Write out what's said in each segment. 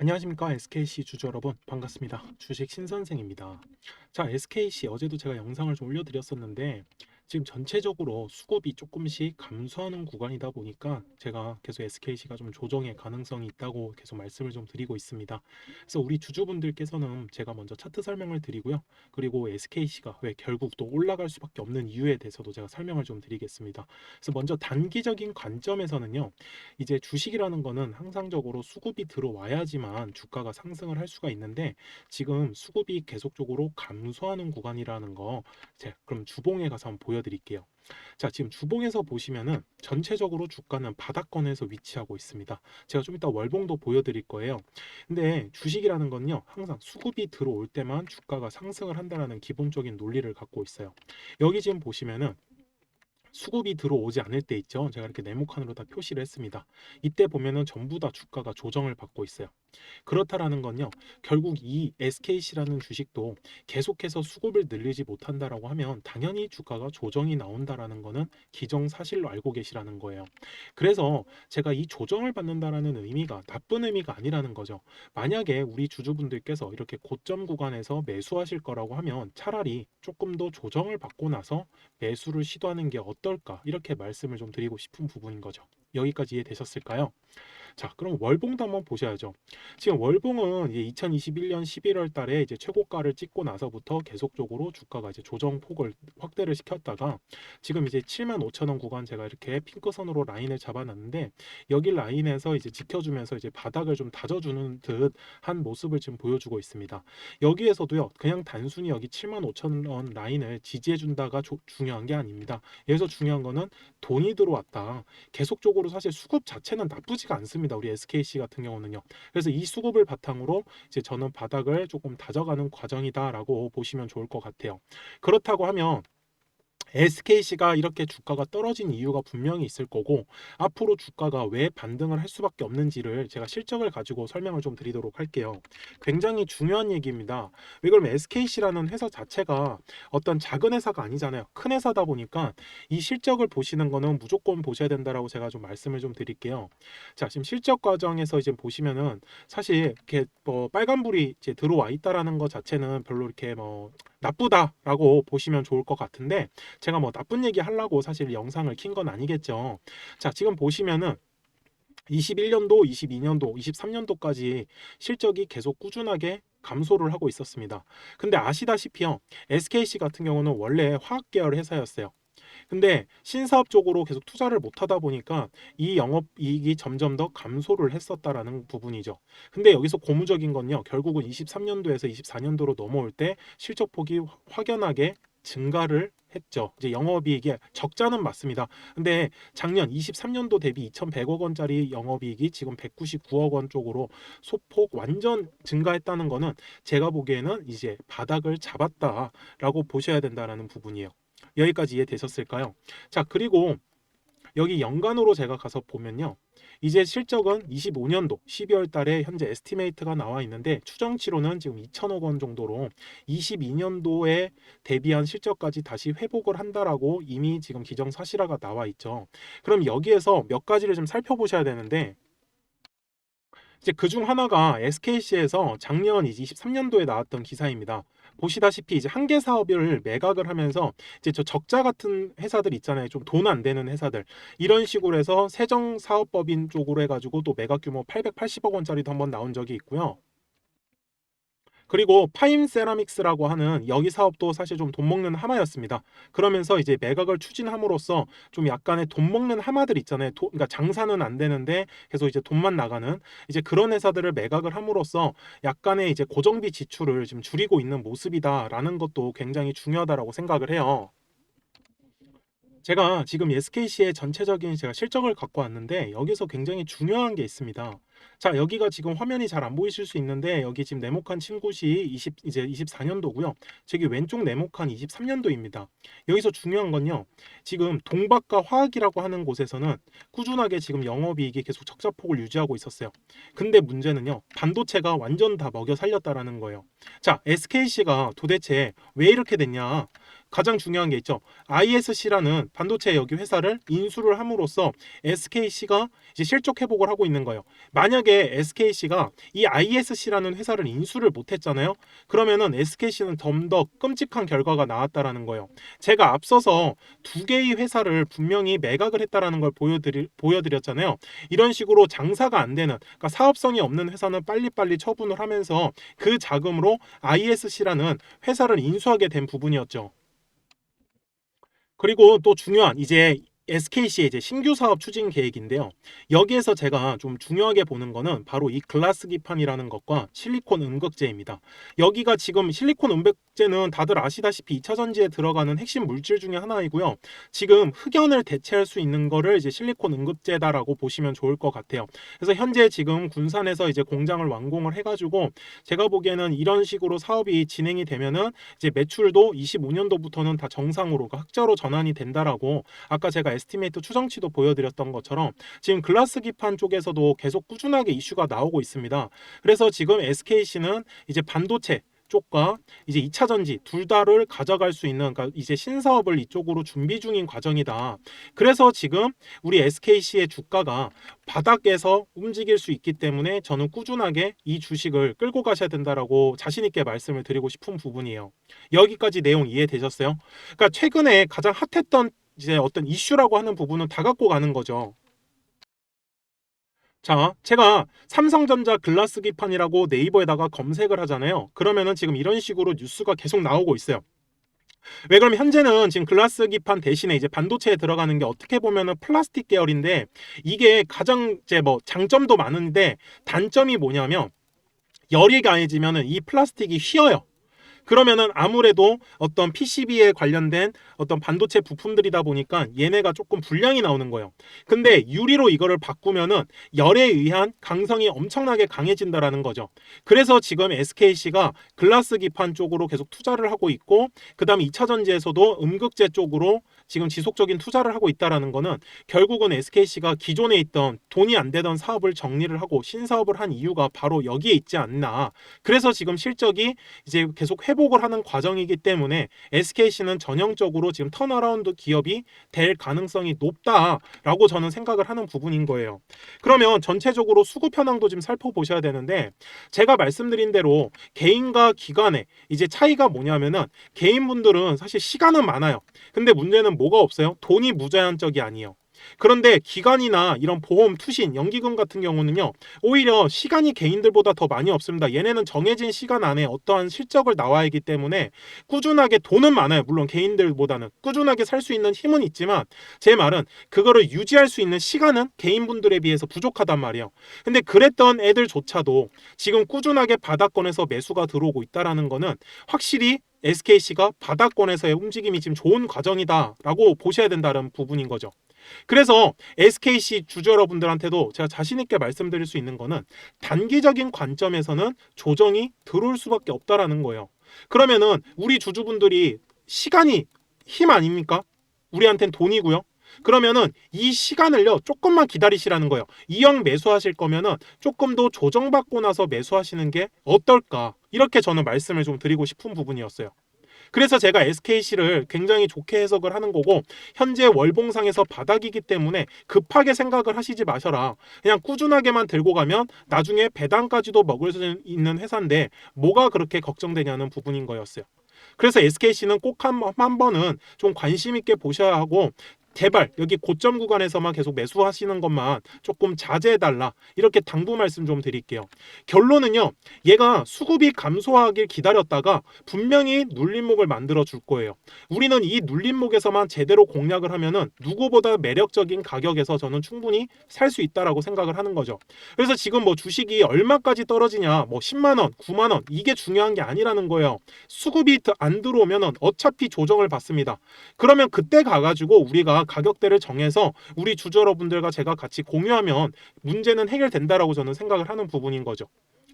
안녕하십니까. SKC 주주 여러분 반갑습니다. 주식 신선생입니다. 자 SKC 어제도 제가 영상을 좀 올려드렸었는데 지금 전체적으로 수급이 조금씩 감소하는 구간이다 보니까 제가 계속 SKC가 좀 조정의 가능성이 있다고 계속 말씀을 좀 드리고 있습니다. 그래서 우리 주주분들께서는 제가 먼저 차트 설명을 드리고요. 그리고 SKC가 왜 결국 또 올라갈 수밖에 없는 이유에 대해서도 제가 설명을 좀 드리겠습니다. 그래서 먼저 단기적인 관점에서는요 이제 주식이라는 거는 항상적으로 수급이 들어와야지만 주가가 상승을 할 수가 있는데 지금 수급이 계속적으로 감소하는 구간이라는 거 그럼 주봉에 가서 한번 보여 드릴게요. 자, 지금 주봉에서 보시면은 전체적으로 주가는 바닥권에서 위치하고 있습니다. 제가 좀 이따 월봉도 보여드릴 거예요. 근데 주식이라는 건요, 항상 수급이 들어올 때만 주가가 상승을 한다라는 기본적인 논리를 갖고 있어요. 여기 지금 보시면은 수급이 들어오지 않을 때 있죠. 제가 이렇게 네모칸으로 다 표시를 했습니다. 이때 보면은 전부 다 주가가 조정을 받고 있어요. 그렇다라는 건요. 결국 이 SKC라는 주식도 계속해서 수급을 늘리지 못한다라고 하면 당연히 주가가 조정이 나온다라는 거는 기정사실로 알고 계시라는 거예요. 그래서 제가 이 조정을 받는다라는 의미가 나쁜 의미가 아니라는 거죠. 만약에 우리 주주분들께서 이렇게 고점 구간에서 매수하실 거라고 하면 차라리 조금 더 조정을 받고 나서 매수를 시도하는 게 어떨까 이렇게 말씀을 좀 드리고 싶은 부분인 거죠. 여기까지 이해되셨을까요? 자, 그럼 월봉도 한번 보셔야죠. 지금 월봉은 이제 2021년 11월 달에 이제 최고가를 찍고 나서부터 계속적으로 주가가 이제 조정 폭을 확대를 시켰다가 지금 이제 7만 5천 원 구간 제가 이렇게 핑크선으로 라인을 잡아놨는데 여기 라인에서 이제 지켜주면서 이제 바닥을 좀 다져주는 듯한 모습을 지금 보여주고 있습니다. 여기에서도요, 그냥 단순히 여기 7만 5천 원 라인을 지지해준다가 조- 중요한 게 아닙니다. 여기서 중요한 거는 돈이 들어왔다. 계속적으로 사실 수급 자체는 나쁘지가 않습니다. 우리 SKC 같은 경우는요. 그래서 이 수급을 바탕으로 이제 저는 바닥을 조금 다져가는 과정이다라고 보시면 좋을 것 같아요. 그렇다고 하면 SKC가 이렇게 주가가 떨어진 이유가 분명히 있을 거고 앞으로 주가가 왜 반등을 할 수밖에 없는지를 제가 실적을 가지고 설명을 좀 드리도록 할게요. 굉장히 중요한 얘기입니다. 왜 그러면 SKC라는 회사 자체가 어떤 작은 회사가 아니잖아요. 큰 회사다 보니까 이 실적을 보시는 거는 무조건 보셔야 된다라고 제가 좀 말씀을 좀 드릴게요. 자, 지금 실적 과정에서 이제 보시면은 사실 이렇게 뭐 빨간불이 이제 들어와 있다라는 것 자체는 별로 이렇게 뭐 나쁘다라고 보시면 좋을 것 같은데 제가 뭐 나쁜 얘기 하려고 사실 영상을 킨 건 아니겠죠. 자, 지금 보시면은 21년도, 22년도, 23년도까지 실적이 계속 꾸준하게 감소를 하고 있었습니다. 근데 아시다시피요. SKC 같은 경우는 원래 화학 계열 회사였어요. 근데 신사업 쪽으로 계속 투자를 못 하다 보니까 이 영업 이익이 점점 더 감소를 했었다라는 부분이죠. 근데 여기서 고무적인 건요. 결국은 23년도에서 24년도로 넘어올 때 실적 폭이 확연하게 증가를 했죠. 이제 영업이익이 적자는 맞습니다. 근데 작년 23년도 대비 2,100억 원짜리 영업이익이 지금 199억 원 쪽으로 소폭 완전 증가했다는 거는 제가 보기에는 이제 바닥을 잡았다라고 보셔야 된다라는 부분이에요. 여기까지 이해되셨을까요? 자, 그리고 여기 연간으로 제가 가서 보면요. 이제 실적은 25년도 12월 달에 현재 에스티메이트가 나와 있는데 추정치로는 지금 2천억 원 정도로 22년도에 대비한 실적까지 다시 회복을 한다라고 이미 지금 기정사실화가 나와 있죠. 그럼 여기에서 몇 가지를 좀 살펴보셔야 되는데 이제 그중 하나가 SKC에서 작년 이제 23년도에 나왔던 기사입니다. 보시다시피 이제 한계 사업을 매각을 하면서 이제 저 적자 같은 회사들 있잖아요. 좀 돈 안 되는 회사들. 이런 식으로 해서 세정 사업법인 쪽으로 해가지고 또 매각 규모 880억 원짜리도 한번 나온 적이 있고요. 그리고 파임 세라믹스라고 하는 여기 사업도 사실 좀 돈 먹는 하마였습니다. 그러면서 이제 매각을 추진함으로써 좀 약간의 돈 먹는 하마들 있잖아요. 도- 그러니까 장사는 안 되는데 계속 이제 돈만 나가는 이제 그런 회사들을 매각을 함으로써 약간의 이제 고정비 지출을 지금 줄이고 있는 모습이다라는 것도 굉장히 중요하다라고 생각을 해요. 제가 지금 SKC의 전체적인 제가 실적을 갖고 왔는데 여기서 굉장히 중요한 게 있습니다. 자, 여기가 지금 화면이 잘 안 보이실 수 있는데 여기 지금 네모칸 친구시 20 이제 24년도고요. 저기 왼쪽 네모칸 23년도입니다. 여기서 중요한 건요. 지금 동박과 화학이라고 하는 곳에서는 꾸준하게 지금 영업이익이 계속 적자폭을 유지하고 있었어요. 근데 문제는요. 반도체가 완전 다 먹여 살렸다라는 거예요. 자, SKC가 도대체 왜 이렇게 됐냐? 가장 중요한 게 있죠. ISC라는 반도체 여기 회사를 인수를 함으로써 SKC가 이제 실적 회복을 하고 있는 거예요. 만약에 SKC가 이 ISC라는 회사를 인수를 못했잖아요. 그러면은 SKC는 좀 더 끔찍한 결과가 나왔다라는 거예요. 제가 앞서서 두 개의 회사를 분명히 매각을 했다라는 걸 보여드리, 보여드렸잖아요. 이런 식으로 장사가 안 되는, 그러니까 사업성이 없는 회사는 빨리빨리 처분을 하면서 그 자금으로 ISC라는 회사를 인수하게 된 부분이었죠. 그리고 또 중요한 이제 SKC의 이제 신규 사업 추진 계획인데요. 여기에서 제가 좀 중요하게 보는 거는 바로 이 글라스 기판이라는 것과 실리콘 음극재입니다. 여기가 지금 실리콘 음극재는 다들 아시다시피 2차 전지에 들어가는 핵심 물질 중에 하나이고요. 지금 흑연을 대체할 수 있는 거를 이제 실리콘 음극재다라고 보시면 좋을 것 같아요. 그래서 현재 지금 군산에서 이제 공장을 완공을 해가지고 제가 보기에는 이런 식으로 사업이 진행이 되면은 이제 매출도 25년도부터는 다 정상으로 흑자로 전환이 된다라고 아까 제가 에스티메이트 추정치도 보여드렸던 것처럼 지금 글라스 기판 쪽에서도 계속 꾸준하게 이슈가 나오고 있습니다. 그래서 지금 SKC는 이제 반도체 쪽과 이제 2차 전지 둘 다를 가져갈 수 있는 그러니까 이제 신사업을 이쪽으로 준비 중인 과정이다. 그래서 지금 우리 SKC의 주가가 바닥에서 움직일 수 있기 때문에 저는 꾸준하게 이 주식을 끌고 가셔야 된다라고 자신 있게 말씀을 드리고 싶은 부분이에요. 여기까지 내용 이해되셨어요? 그러니까 최근에 가장 핫했던 이제 어떤 이슈라고 하는 부분은 다 갖고 가는 거죠. 자, 제가 삼성전자 글라스 기판이라고 네이버에다가 검색을 하잖아요. 그러면은 지금 이런 식으로 뉴스가 계속 나오고 있어요. 왜 그러면 현재는 지금 글라스 기판 대신에 이제 반도체에 들어가는 게 어떻게 보면은 플라스틱 계열인데 이게 가장 이제 뭐 장점도 많은데 단점이 뭐냐면 열이 가해지면은 이 플라스틱이 휘어요. 그러면은 아무래도 어떤 PCB에 관련된 어떤 반도체 부품들이다 보니까 얘네가 조금 불량이 나오는 거예요. 근데 유리로 이거를 바꾸면은 열에 의한 강성이 엄청나게 강해진다라는 거죠. 그래서 지금 SKC가 글라스 기판 쪽으로 계속 투자를 하고 있고 그다음에 2차 전지에서도 음극재 쪽으로 지금 지속적인 투자를 하고 있다라는 거는 결국은 SKC가 기존에 있던 돈이 안 되던 사업을 정리를 하고 신사업을 한 이유가 바로 여기에 있지 않나. 그래서 지금 실적이 이제 계속 회복을 하는 과정이기 때문에 SKC는 전형적으로 지금 턴어라운드 기업이 될 가능성이 높다라고 저는 생각을 하는 부분인 거예요. 그러면 전체적으로 수급 현황도 좀 살펴보셔야 되는데 제가 말씀드린 대로 개인과 기관의 이제 차이가 뭐냐면은 개인분들은 사실 시간은 많아요. 근데 문제는 뭐가 없어요? 돈이 무제한적이 아니에요. 그런데 기관이나 이런 보험, 투신, 연기금 같은 경우는요, 오히려 시간이 개인들보다 더 많이 없습니다. 얘네는 정해진 시간 안에 어떠한 실적을 나와야 하기 때문에 꾸준하게 돈은 많아요. 물론 개인들보다는 꾸준하게 살 수 있는 힘은 있지만 제 말은 그거를 유지할 수 있는 시간은 개인분들에 비해서 부족하단 말이에요. 근데 그랬던 애들조차도 지금 꾸준하게 바닥권에서 매수가 들어오고 있다라는 거는 확실히 SKC가 바닥권에서의 움직임이 지금 좋은 과정이다라고 보셔야 된다는 부분인 거죠. 그래서 SKC 주주 여러분들한테도 제가 자신 있게 말씀드릴 수 있는 거는 단기적인 관점에서는 조정이 들어올 수밖에 없다라는 거예요. 그러면은 우리 주주분들이 시간이 힘 아닙니까? 우리한텐 돈이고요. 그러면은 이 시간을요 조금만 기다리시라는 거예요. 이형 매수하실 거면은 조금 더 조정받고 나서 매수하시는 게 어떨까? 이렇게 저는 말씀을 좀 드리고 싶은 부분이었어요. 그래서 제가 SKC를 굉장히 좋게 해석을 하는 거고 현재 월봉상에서 바닥이기 때문에 급하게 생각을 하시지 마셔라. 그냥 꾸준하게만 들고 가면 나중에 배당까지도 먹을 수 있는 회사인데 뭐가 그렇게 걱정되냐는 부분인 거였어요. 그래서 SKC는 꼭한한 번은 좀 관심 있게 보셔야 하고 제발 여기 고점 구간에서만 계속 매수하시는 것만 조금 자제해달라 이렇게 당부 말씀 좀 드릴게요. 결론은요. 얘가 수급이 감소하길 기다렸다가 분명히 눌림목을 만들어 줄 거예요. 우리는 이 눌림목에서만 제대로 공략을 하면은 누구보다 매력적인 가격에서 저는 충분히 살 수 있다라고 생각을 하는 거죠. 그래서 지금 뭐 주식이 얼마까지 떨어지냐 뭐 10만 원, 9만 원 이게 중요한 게 아니라는 거예요. 수급이 안 들어오면은 어차피 조정을 받습니다. 그러면 그때 가가지고 우리가 가격대를 정해서 우리 주주 여러분들과 제가 같이 공유하면 문제는 해결된다라고 저는 생각을 하는 부분인 거죠.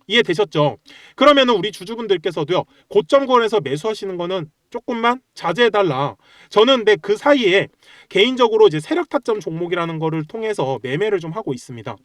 이해되셨죠? 그러면은 우리 주주분들께서도요 고점 권에서 매수하시는 거는 조금만 자제해달라. 저는 근데 그 사이에 개인적으로 이제 세력 타점 종목이라는 거를 통해서 매매를 좀 하고 있습니다.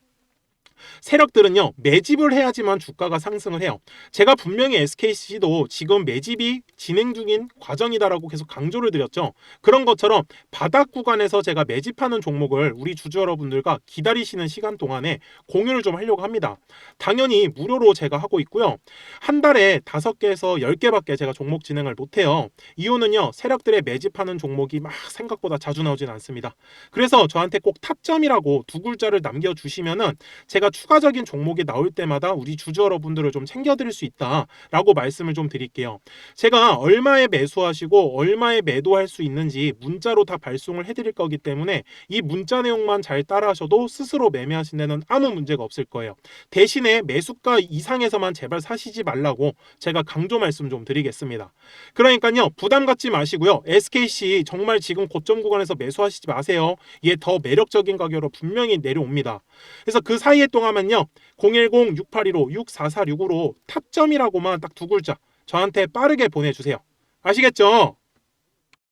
세력들은요 매집을 해야지만 주가가 상승을 해요. 제가 분명히 SKC도 지금 매집이 진행 중인 과정이다라고 계속 강조를 드렸죠. 그런 것처럼 바닥 구간에서 제가 매집하는 종목을 우리 주주 여러분들과 기다리시는 시간 동안에 공유를 좀 하려고 합니다. 당연히 무료로 제가 하고 있고요. 한 달에 다섯 개에서 열 개밖에 제가 종목 진행을 못해요. 이유는요 세력들의 매집하는 종목이 막 생각보다 자주 나오진 않습니다. 그래서 저한테 꼭 타점이라고 두 글자를 남겨주시면은 제가 추가적인 종목이 나올 때마다 우리 주주 여러분들을 좀 챙겨드릴 수 있다라고 말씀을 좀 드릴게요. 제가 얼마에 매수하시고 얼마에 매도할 수 있는지 문자로 다 발송을 해드릴 거기 때문에 이 문자 내용만 잘 따라하셔도 스스로 매매하신 데는 아무 문제가 없을 거예요. 대신에 매수가 이상에서만 제발 사시지 말라고 제가 강조 말씀 좀 드리겠습니다. 그러니까요 부담 갖지 마시고요 SKC 정말 지금 고점 구간에서 매수하시지 마세요. 이게 더 매력적인 가격으로 분명히 내려옵니다. 그래서 그 사이에 동안은요 010-6815-6446으로 타점이라고만 딱 두 글자 저한테 빠르게 보내주세요. 아시겠죠?